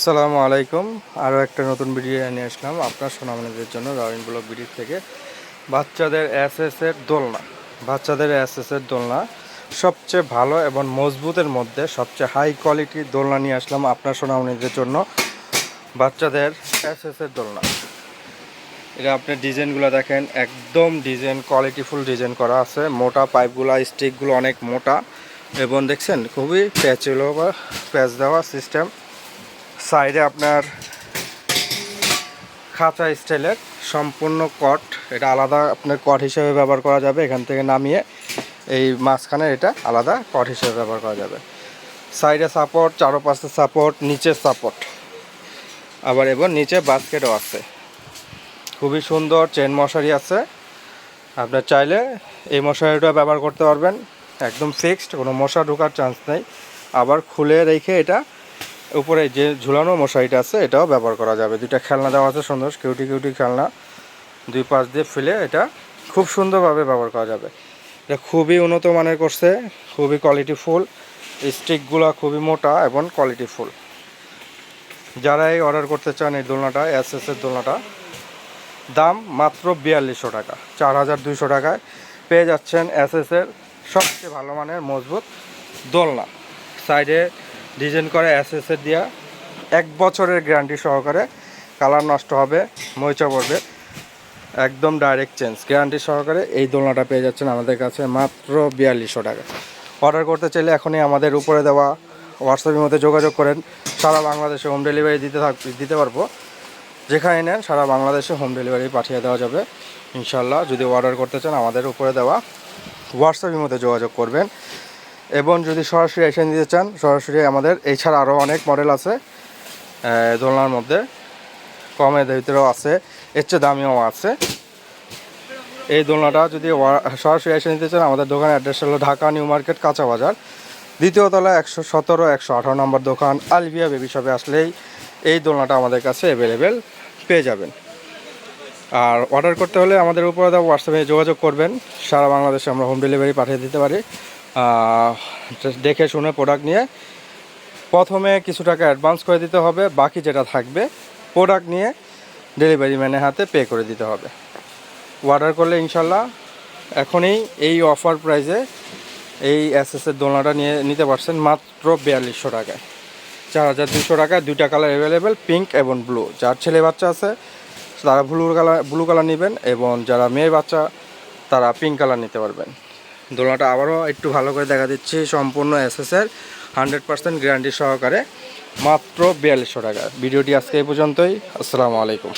আসসালামু আলাইকুম। আরও একটা নতুন ভিডিও নিয়ে আসলাম আপনার সোনামণিদের জন্য রবিন ব্লক ভিডিও থেকে। বাচ্চাদের এর দোলনা, বাচ্চাদের এর দোলনা। সবচেয়ে ভালো এবং মজবুতের মধ্যে সবচেয়ে হাই কোয়ালিটির দোলনা নিয়ে আসলাম আপনার সোনামণিদের জন্য বাচ্চাদের এর দোলনা। এটা আপনি ডিজাইনগুলো দেখেন, একদম ডিজাইন কোয়ালিটিফুল ডিজাইন করা আছে। মোটা পাইপগুলো স্টিকগুলো অনেক মোটা। এবং দেখছেন, খুবই প্যাচেলো বা প্যাচ দেওয়া সিস্টেম সাইডে আপনার খাঁচা স্টাইলের সম্পূর্ণ কট। এটা আলাদা আপনার কট হিসেবে ব্যবহার করা যাবে। এখান থেকে নামিয়ে এই মাঝখানে এটা আলাদা কট হিসেবে ব্যবহার করা যাবে। সাইডে সাপোর্ট চারোপাশে সাপোর্ট নিচে সাপোর্ট আবার এবং নিচে বাস্কেটও আছে। খুবই সুন্দর চেন মশারি আছে। আপনার চাইলে এই মশারিটা ব্যবহার করতে পারবেন। একদম ফিক্সড কোনো মশা ঢোকার চান্স নেই। আবার খুলে রেখে এটা উপরে যে ঝুলানো মশারিটা আছে, এটাও ব্যবহার করা যাবে। দুইটা খেলনা দেওয়া আছে সুন্দর, কিউটি কিউটি খেলনা দুই পাশ দিয়ে ফেলে এটা খুব সুন্দরভাবে ব্যবহার করা যাবে। এটা খুবই উন্নত মানের করছে, খুবই কোয়ালিটিফুল স্টিকগুলো খুবই মোটা এবং কোয়ালিটিফুল যারা এই অর্ডার করতে চান এই দোলনাটা এস এর দোলনাটা, দাম মাত্র বিয়াল্লিশশো টাকা, চার হাজার দুইশো টাকায় পেয়ে যাচ্ছেন এস এর সবচেয়ে ভালো মানের মজবুত দোলনা। সাইডে ডিজাইন করে এর দিয়া এক বছরের গ্যারান্টি সহকারে কালার নষ্ট হবে, মরিচা পড়বে। একদম ডাইরেক্ট চেঞ্জ গ্যারান্টি সহকারে এই দোলনাটা পেয়ে যাচ্ছেন আমাদের কাছে মাত্র বিয়াল্লিশশো টাকা। অর্ডার করতে চাইলে এখনই আমাদের উপরে দেওয়া হোয়াটসঅ্যাপের মধ্যে যোগাযোগ করেন। সারা বাংলাদেশে হোম ডেলিভারি দিতে থাক, দিতে পারব। যেখানে নেন সারা বাংলাদেশে হোম ডেলিভারি পাঠিয়ে দেওয়া যাবে। ইনশাল্লাহ যদি অর্ডার করতে চান আমাদের উপরে দেওয়া হোয়াটসঅ্যাপের মধ্যে যোগাযোগ করবেন। এবং যদি সরাসরি এসে নিতে চান, সরাসরি আমাদের এছাড়া আরও অনেক মডেল আছে দোলনার মধ্যে। কমের ভিতরেও আছে, এর চেয়ে দামিও আছে। এই দোলনাটা যদি সরাসরি এসে নিতে চান, আমাদের দোকানের অ্যাড্রেস হলো ঢাকা নিউ মার্কেট, কাঁচা বাজার। দ্বিতীয় তলা একশো সতেরো, একশো আঠারো নম্বর দোকান আলবিয়া বেবি শপে আসলেই এই দোলনাটা আমাদের কাছে অ্যাভেলেবেল পেয়ে যাবেন। আর অর্ডার করতে হলে আমাদের উপরে হোয়াটসঅ্যাপে যোগাযোগ করবেন। সারা বাংলাদেশে আমরা হোম ডেলিভারি পাঠিয়ে দিতে পারি। দেখে শুনে প্রোডাক্ট নিয়ে প্রথমে কিছু টাকা অ্যাডভান্স করে দিতে হবে, বাকি যেটা থাকবে প্রোডাক্ট নিয়ে ডেলিভারি ম্যানের হাতে পে করে দিতে হবে। অর্ডার করলে ইনশাল্লাহ এখনই এই অফার প্রাইসে এই এসএসের দোলনাটা নিয়ে নিতে পারছেন মাত্র বিয়াল্লিশশো টাকায়। চার হাজার দুশো টাকায় দুইটা কালার অ্যাভেলেবেল পিঙ্ক এবং ব্লু যার ছেলে বাচ্চা আছে, তারা ব্লু কালার ব্লু কালার নেবেন এবং যারা মেয়ে বাচ্চা, তারা পিঙ্ক কালার নিতে পারবেন। দোলনাটা আবারও একটু ভালো করে দেখা দিচ্ছি। সম্পূর্ণ এসএসএর হান্ড্রেড পার্সেন্ট গ্যারান্টি সহকারে, মাত্র বিয়াল্লিশশো টাকা। ভিডিওটি আজকে এই পর্যন্তই। আসসালামু আলাইকুম।